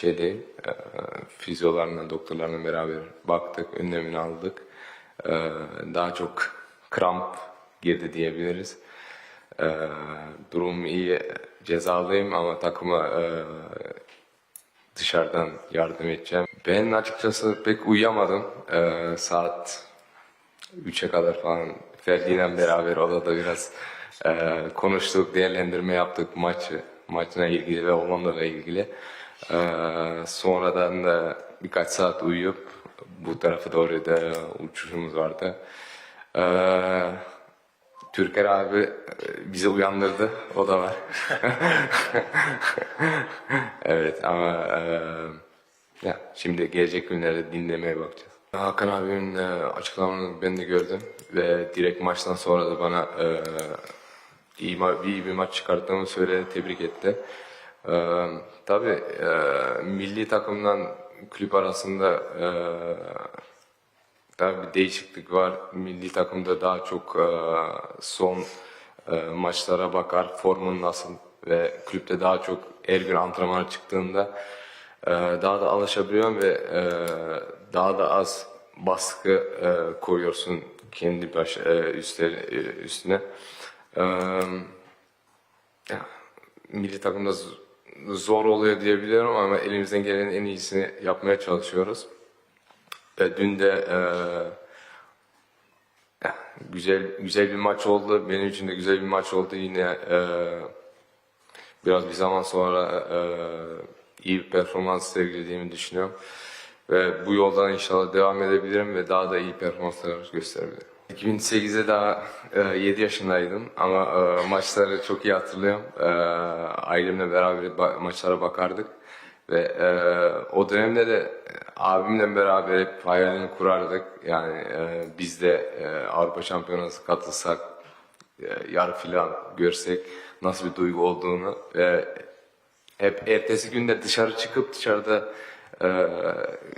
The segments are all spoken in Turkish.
şey değil. Ee, fizyolarla, doktorlarla beraber baktık, önlemini aldık. Ee, daha çok kramp girdi diyebiliriz. Ee, durum iyi, cezalıyım ama takıma e, dışarıdan yardım edeceğim. Ben açıkçası pek uyuyamadım. Ee, saat 3'e kadar falan Ferdi'yle beraber odada biraz e, konuştuk, değerlendirme yaptık maçı, maçına ilgili ve Hollanda'la ilgili. Ee, sonradan da birkaç saat uyuyup bu tarafa doğru da uçuşumuz vardı. Ee, Türker abi e, bizi uyandırdı, o da var. evet ama e, ya şimdi gelecek günlerde dinlemeye bakacağız. Hakan abimin e, açıklamalarını ben de gördüm ve direkt maçtan sonra da bana e, iyi, iyi bir maç çıkarttığımı söyledi, tebrik etti. E, tabii e, milli takımdan kulüp arasında e, Tabii bir değişiklik var. Milli takımda daha çok e, son e, maçlara bakar, formun nasıl ve kulüpte daha çok her gün antrenmana çıktığında e, daha da alışabiliyorum ve e, daha da az baskı e, koyuyorsun kendi baş e, üstler, e, üstüne. E, ya, milli takımda zor oluyor diyebiliyorum ama elimizden gelenin en iyisini yapmaya çalışıyoruz. E, dün de e, güzel güzel bir maç oldu. Benim için de güzel bir maç oldu. Yine e, biraz bir zaman sonra e, iyi bir performans sergilediğimi düşünüyorum. Ve bu yoldan inşallah devam edebilirim ve daha da iyi performanslar gösterebilirim. 2008'de daha e, 7 yaşındaydım ama e, maçları çok iyi hatırlıyorum. E, ailemle beraber ba- maçlara bakardık. Ve e, o dönemde de abimle beraber hep hayalini kurardık. Yani e, biz de e, Avrupa Şampiyonası katılsak, e, yarı final görsek nasıl bir duygu olduğunu ve hep ertesi günde dışarı çıkıp dışarıda e,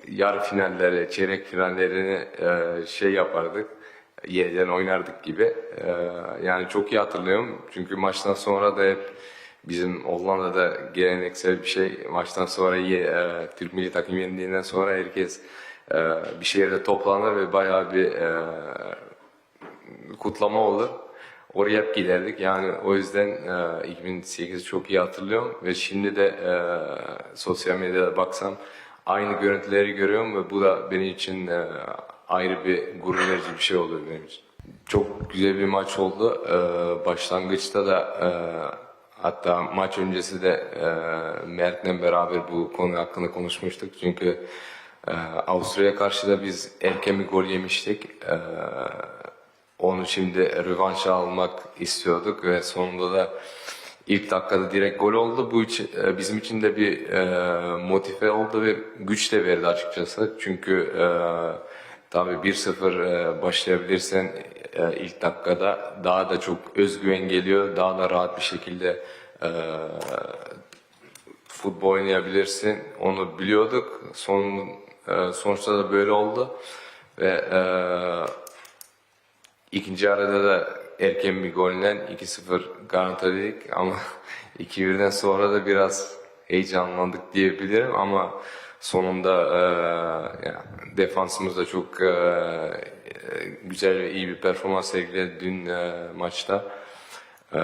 yarı finalleri, çeyrek finallerini e, şey yapardık. Yeniden oynardık gibi. E, yani çok iyi hatırlıyorum. Çünkü maçtan sonra da hep bizim Hollanda'da geleneksel bir şey. Maçtan sonra e, Türk milli takım yenildiğinden sonra herkes e, bir şehirde toplanır ve bayağı bir e, kutlama olur. Oraya hep giderdik. Yani o yüzden e, 2008 çok iyi hatırlıyorum ve şimdi de e, sosyal medyada baksam aynı görüntüleri görüyorum ve bu da benim için e, ayrı bir gurur verici bir şey oluyor benim için. Çok güzel bir maç oldu. E, başlangıçta da e, hatta maç öncesi de e, Mert'le beraber bu konu hakkında konuşmuştuk. Çünkü e, Avusturya'ya karşı da biz erken bir gol yemiştik. E, onu şimdi rövanşa almak istiyorduk ve sonunda da ilk dakikada direkt gol oldu. Bu bizim için de bir motive oldu ve güç de verdi açıkçası. Çünkü e, tabii 1-0 e, başlayabilirsen e, ilk dakikada daha da çok özgüven geliyor. Daha da rahat bir şekilde e, futbol oynayabilirsin. Onu biliyorduk. Son sonuçta da böyle oldu ve İkinci arada da erken bir golle 2-0 garantiledik ama 2-1'den sonra da biraz heyecanlandık diyebilirim ama sonunda e, ya, defansımız da çok e, e, güzel ve iyi bir performans sergiledi dün e, maçta. E,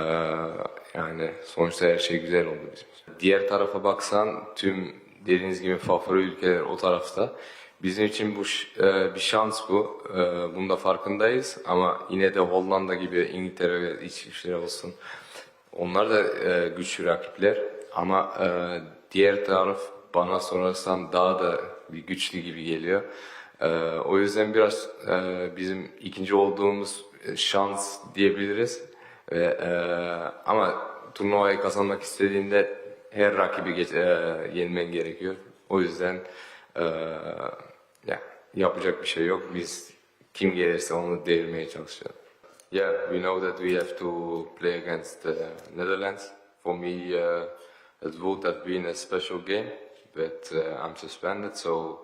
yani sonuçta her şey güzel oldu bizim için. Diğer tarafa baksan tüm dediğiniz gibi favori ülkeler o tarafta. Bizim için bu e, bir şans bu. E, Bunun da farkındayız ama yine de Hollanda gibi İngiltere ve İsviçre olsun. Onlar da e, güçlü rakipler ama e, diğer taraf bana sorarsan daha da bir güçlü gibi geliyor. E, o yüzden biraz e, bizim ikinci olduğumuz e, şans diyebiliriz. Ve, e, ama turnuvayı kazanmak istediğinde her rakibi geç, e, yenmen gerekiyor. O yüzden e, ya yapacak bir şey yok. Biz kim gelirse onu devirmeye çalışacağız. Yeah, we know that we have to play against the Netherlands. For me, uh, it would have been a special game, but uh, I'm suspended, so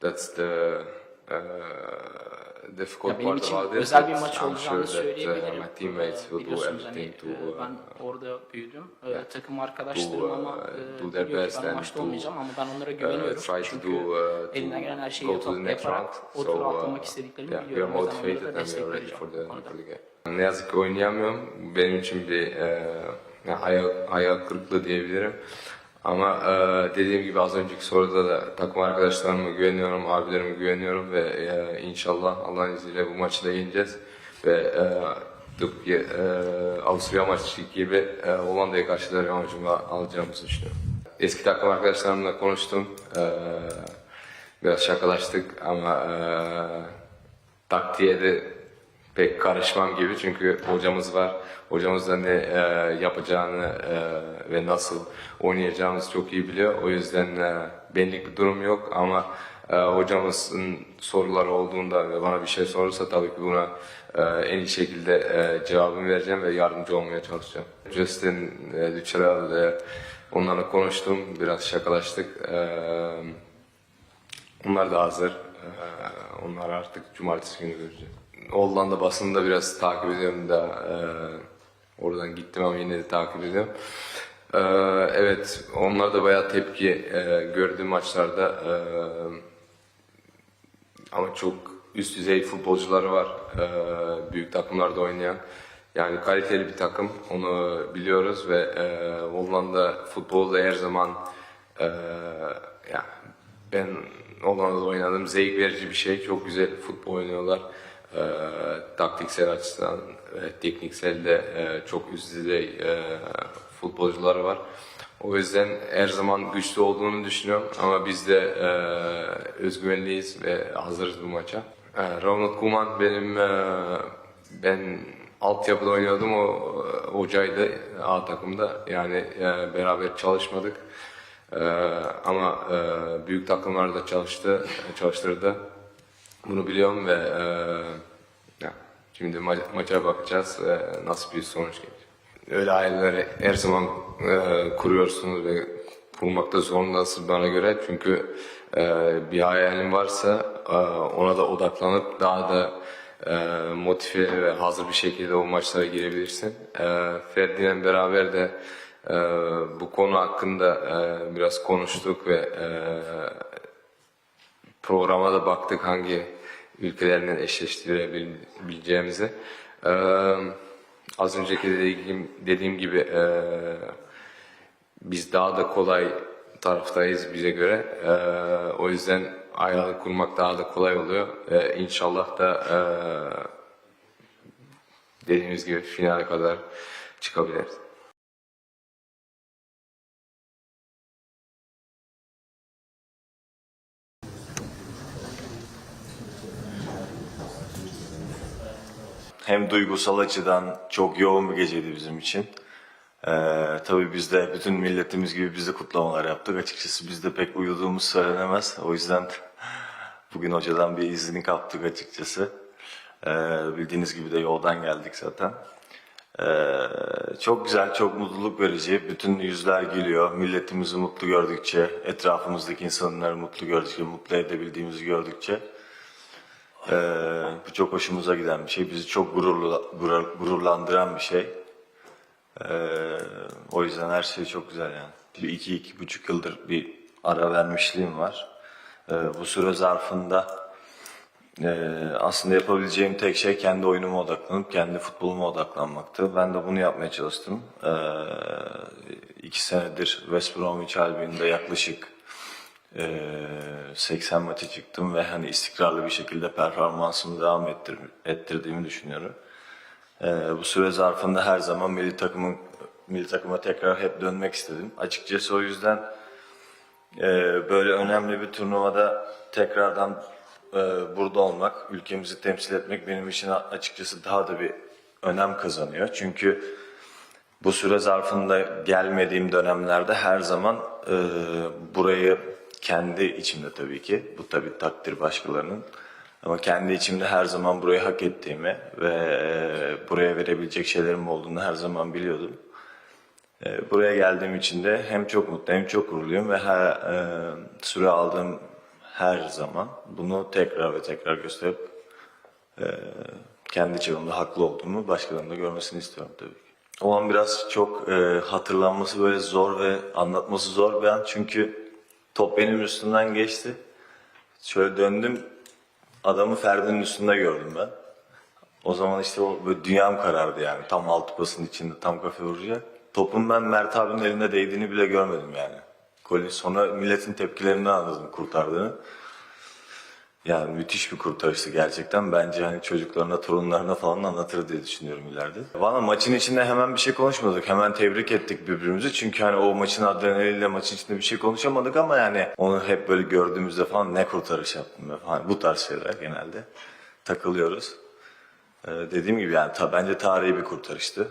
that's the uh, difficult Ya benim part için about it. özel bir maç I'm olacağını sure that, uh, my teammates will do Biliyorsunuz hani everything to, e, uh, ben orada büyüdüm. Ee, yeah, Takım arkadaşlarım to, uh, ama do e, their biliyor ki best ben maçta to, olmayacağım ama ben onlara uh, güveniyorum. try to Çünkü do, uh, to elinden gelen her şeyi to next yaparak round. o So, tura uh, atlamak istediklerini yeah, we are biliyorum. O yüzden motivated and we are ready for the. Napoli'ye. Ne yazık ki oynayamıyorum. Benim için bir e, hayal, hayal kırıklığı diyebilirim. Ama e, dediğim gibi az önceki soruda da takım arkadaşlarıma güveniyorum, abilerime güveniyorum ve e, inşallah Allah'ın izniyle bu maçı da yeneceğiz. Ve e, tıpkı e, Avusturya maçı gibi e, Hollanda'ya karşı da revanşımı alacağımızı düşünüyorum. Eski takım arkadaşlarımla konuştum. E, biraz şakalaştık ama e, taktiğe de pek karışmam gibi çünkü hocamız var. Hocamız da ne e, yapacağını e, ve nasıl oynayacağımızı çok iyi biliyor. O yüzden e, benlik bir durum yok ama e, hocamızın soruları olduğunda ve bana bir şey sorursa tabii ki buna e, en iyi şekilde e, cevabımı vereceğim ve yardımcı olmaya çalışacağım. Justin e, Ducharel, e, onlarla konuştum, biraz şakalaştık. E, onlar da hazır. Ee, Onlar artık cumartesi günü göreceğiz. Hollanda basını da biraz takip ediyorum da e, oradan gittim ama yine de takip ediyorum. Ee, evet, onlar da bayağı tepki e, gördüğüm maçlarda e, ama çok üst düzey futbolcuları var e, büyük takımlarda oynayan. Yani kaliteli bir takım onu biliyoruz ve e, Hollanda futbolu da her zaman e, ya ben Hollanda'da oynadım zevk verici bir şey. Çok güzel futbol oynuyorlar. E, taktiksel açıdan ve tekniksel de e, çok üst düzey e, futbolcuları var. O yüzden her zaman güçlü olduğunu düşünüyorum ama biz de e, özgüvenliyiz ve hazırız bu maça. E, Ronald Koeman benim e, ben altyapıda oynuyordum o e, hocaydı A takımda yani e, beraber çalışmadık. E, ama e, büyük takımlarda çalıştı, çalıştırdı. Bunu biliyorum ve e, ya, şimdi ma- maça bakacağız ve nasıl bir sonuç gelecek. Öyle hayalleri her zaman e, kuruyorsunuz ve kurmakta zorundasınız bana göre. Çünkü e, bir hayalin varsa e, ona da odaklanıp daha da e, motive ve hazır bir şekilde o maçlara girebilirsin. E, Ferdi'yle beraber de e, bu konu hakkında e, biraz konuştuk ve e, programa da baktık hangi ülkelerle eşleştirebileceğimizi. Ee, az önceki dediğim, dediğim gibi e, biz daha da kolay taraftayız bize göre. Ee, o yüzden ayarlı kurmak daha da kolay oluyor. Ee, inşallah da e, dediğimiz gibi finale kadar çıkabiliriz. Hem duygusal açıdan çok yoğun bir geceydi bizim için. Ee, tabii biz de bütün milletimiz gibi biz de kutlamalar yaptık. Açıkçası biz de pek uyuduğumuz söylenemez. O yüzden bugün hocadan bir izini kaptık açıkçası. Ee, bildiğiniz gibi de yoldan geldik zaten. Ee, çok güzel, çok mutluluk verici. Bütün yüzler gülüyor. Milletimizi mutlu gördükçe, etrafımızdaki insanları mutlu gördükçe, mutlu edebildiğimizi gördükçe ee, bu çok hoşumuza giden bir şey. Bizi çok gururlu, gurur- gururlandıran bir şey. Ee, o yüzden her şey çok güzel yani. Bir iki, iki buçuk yıldır bir ara vermişliğim var. Ee, bu süre zarfında e, aslında yapabileceğim tek şey kendi oyunuma odaklanıp kendi futboluma odaklanmaktı. Ben de bunu yapmaya çalıştım. Ee, iki senedir West Bromwich Albion'da yaklaşık 80 maça çıktım ve hani istikrarlı bir şekilde performansımı devam ettir, ettirdiğimi düşünüyorum. Bu süre zarfında her zaman milli takımın milli takıma tekrar hep dönmek istedim. Açıkçası o yüzden böyle önemli bir turnuvada tekrardan burada olmak, ülkemizi temsil etmek benim için açıkçası daha da bir önem kazanıyor. Çünkü bu süre zarfında gelmediğim dönemlerde her zaman e, burayı kendi içimde tabii ki, bu tabii takdir başkalarının ama kendi içimde her zaman burayı hak ettiğimi ve e, buraya verebilecek şeylerim olduğunu her zaman biliyordum. E, buraya geldiğim için de hem çok mutlu hem çok gururluyum ve her e, süre aldığım her zaman bunu tekrar ve tekrar gösterip kendi çapımda haklı olduğumu başkalarının da görmesini istiyorum tabii ki. O an biraz çok e, hatırlanması böyle zor ve anlatması zor bir an çünkü top benim üstümden geçti. Şöyle döndüm adamı Ferdi'nin üstünde gördüm ben. O zaman işte o böyle dünyam karardı yani. Tam altı pasın içinde tam kafe vuracak. Topun ben Mert abinin elinde değdiğini bile görmedim yani. Golü sonra milletin tepkilerinden anladım kurtardığını. Yani müthiş bir kurtarıştı gerçekten. Bence hani çocuklarına, torunlarına falan anlatır diye düşünüyorum ileride. Valla maçın içinde hemen bir şey konuşmadık. Hemen tebrik ettik birbirimizi. Çünkü hani o maçın adrenaliyle maçın içinde bir şey konuşamadık ama yani onu hep böyle gördüğümüzde falan ne kurtarış yaptım ben falan. Bu tarz şeyler genelde takılıyoruz. Ee, dediğim gibi yani ta, bence tarihi bir kurtarıştı.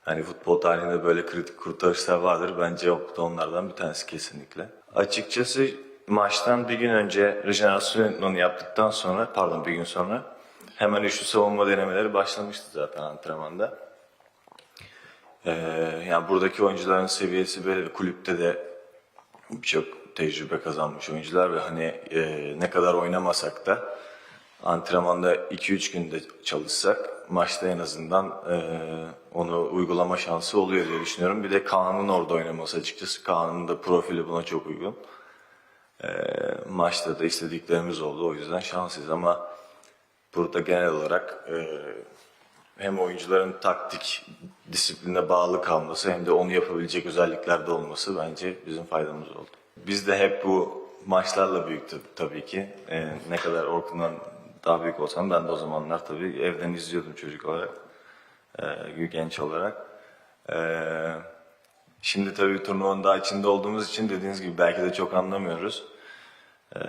Hani futbol tarihinde böyle kritik kurtarışlar vardır. Bence o da onlardan bir tanesi kesinlikle. Açıkçası maçtan bir gün önce rejenerasyonu yaptıktan sonra, pardon bir gün sonra hemen üçlü savunma denemeleri başlamıştı zaten antrenmanda. Ee, yani buradaki oyuncuların seviyesi ve kulüpte de birçok tecrübe kazanmış oyuncular ve hani e, ne kadar oynamasak da antrenmanda 2-3 günde çalışsak maçta en azından e, onu uygulama şansı oluyor diye düşünüyorum. Bir de Kaan'ın orada oynaması açıkçası. Kaan'ın da profili buna çok uygun. E, maçta da istediklerimiz oldu. O yüzden şanslıyız ama burada genel olarak e, hem oyuncuların taktik disipline bağlı kalması hem de onu yapabilecek özelliklerde olması bence bizim faydamız oldu. Biz de hep bu maçlarla büyüktü tabii ki. Ee, ne kadar Orkun'dan daha büyük olsam ben de o zamanlar tabii evden izliyordum çocuk olarak, ee, genç olarak. Ee, şimdi tabii turnuvanın daha içinde olduğumuz için dediğiniz gibi belki de çok anlamıyoruz. Ee,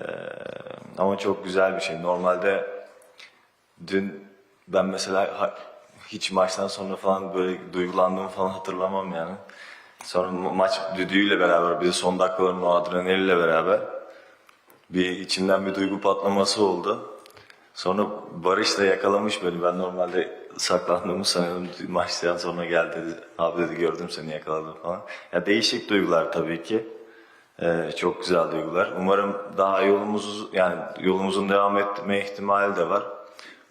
ama çok güzel bir şey. Normalde Dün ben mesela hiç maçtan sonra falan böyle duygulandığımı falan hatırlamam yani. Sonra ma- maç düdüğüyle beraber bir de son dakikaların o adrenaliyle beraber bir içimden bir duygu patlaması oldu. Sonra Barış da yakalamış beni. Ben normalde saklandığımı sanıyordum. Maçtan sonra geldi dedi. Abi dedi gördüm seni yakaladım falan. Ya değişik duygular tabii ki. Ee, çok güzel duygular. Umarım daha yolumuz yani yolumuzun devam etme ihtimali de var.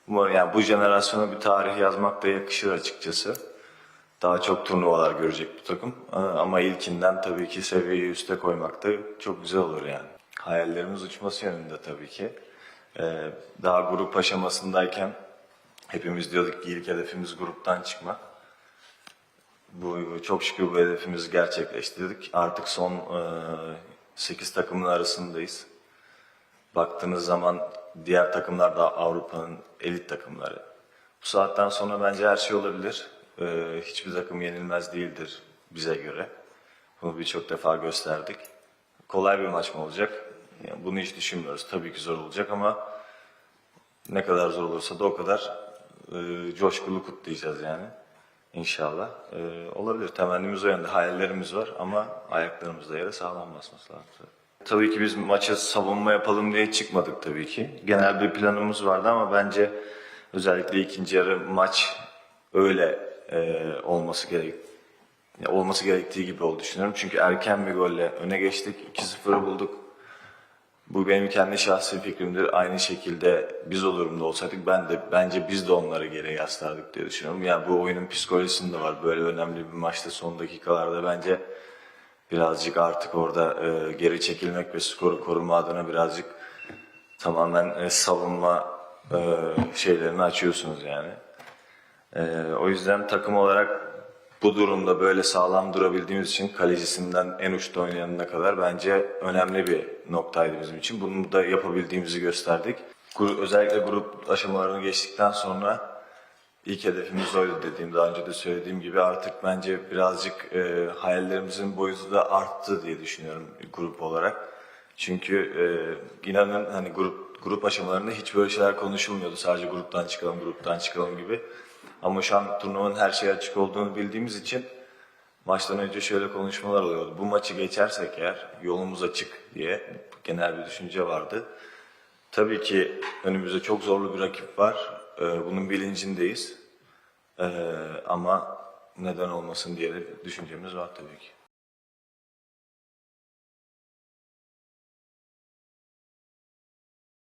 Umarım yani bu jenerasyona bir tarih yazmak da yakışır açıkçası. Daha çok turnuvalar görecek bu takım. Ee, Ama ilkinden tabii ki seviyeyi üste koymak da çok güzel olur yani. Hayallerimiz uçması yönünde tabii ki. Ee, Daha grup aşamasındayken hepimiz diyorduk ki ilk hedefimiz gruptan çıkmak. Bu çok şükür bu hedefimizi gerçekleştirdik. Artık son 8 takımın arasındayız. Baktığınız zaman diğer takımlar da Avrupa'nın elit takımları. Bu saatten sonra bence her şey olabilir. Ee, hiçbir takım yenilmez değildir bize göre. Bunu birçok defa gösterdik. Kolay bir maç mı olacak? Yani bunu hiç düşünmüyoruz. Tabii ki zor olacak ama ne kadar zor olursa da o kadar e, coşkulu kutlayacağız yani. İnşallah. E, olabilir. Temennimiz o yönde. Hayallerimiz var ama ayaklarımız da yere sağlam basması lazım. Tabii ki biz maça savunma yapalım diye çıkmadık tabii ki. Genel bir planımız vardı ama bence özellikle ikinci yarı maç öyle e, olması gerek olması gerektiği gibi oldu düşünüyorum. Çünkü erken bir golle öne geçtik. 2-0'ı bulduk. Bu benim kendi şahsi fikrimdir. Aynı şekilde biz o durumda olsaydık ben de bence biz de onları geri yaslardık diye düşünüyorum. Yani bu oyunun psikolojisinde var. Böyle önemli bir maçta son dakikalarda bence birazcık artık orada e, geri çekilmek ve skoru koruma adına birazcık tamamen e, savunma e, şeylerini açıyorsunuz yani. E, o yüzden takım olarak bu durumda böyle sağlam durabildiğimiz için kalecisinden en uçta oynayanına kadar bence önemli bir noktaydı bizim için. Bunu da yapabildiğimizi gösterdik. Özellikle grup aşamalarını geçtikten sonra ilk hedefimiz oydu dediğim daha önce de söylediğim gibi artık bence birazcık e, hayallerimizin boyutu da arttı diye düşünüyorum grup olarak. Çünkü e, inanın hani grup grup aşamalarında hiç böyle şeyler konuşulmuyordu. Sadece gruptan çıkalım, gruptan çıkalım gibi. Ama şu an turnuvanın her şeye açık olduğunu bildiğimiz için maçtan önce şöyle konuşmalar oluyordu. Bu maçı geçersek eğer yolumuz açık diye genel bir düşünce vardı. Tabii ki önümüzde çok zorlu bir rakip var. Ee, bunun bilincindeyiz. Ee, ama neden olmasın diye de düşüncemiz var tabii ki.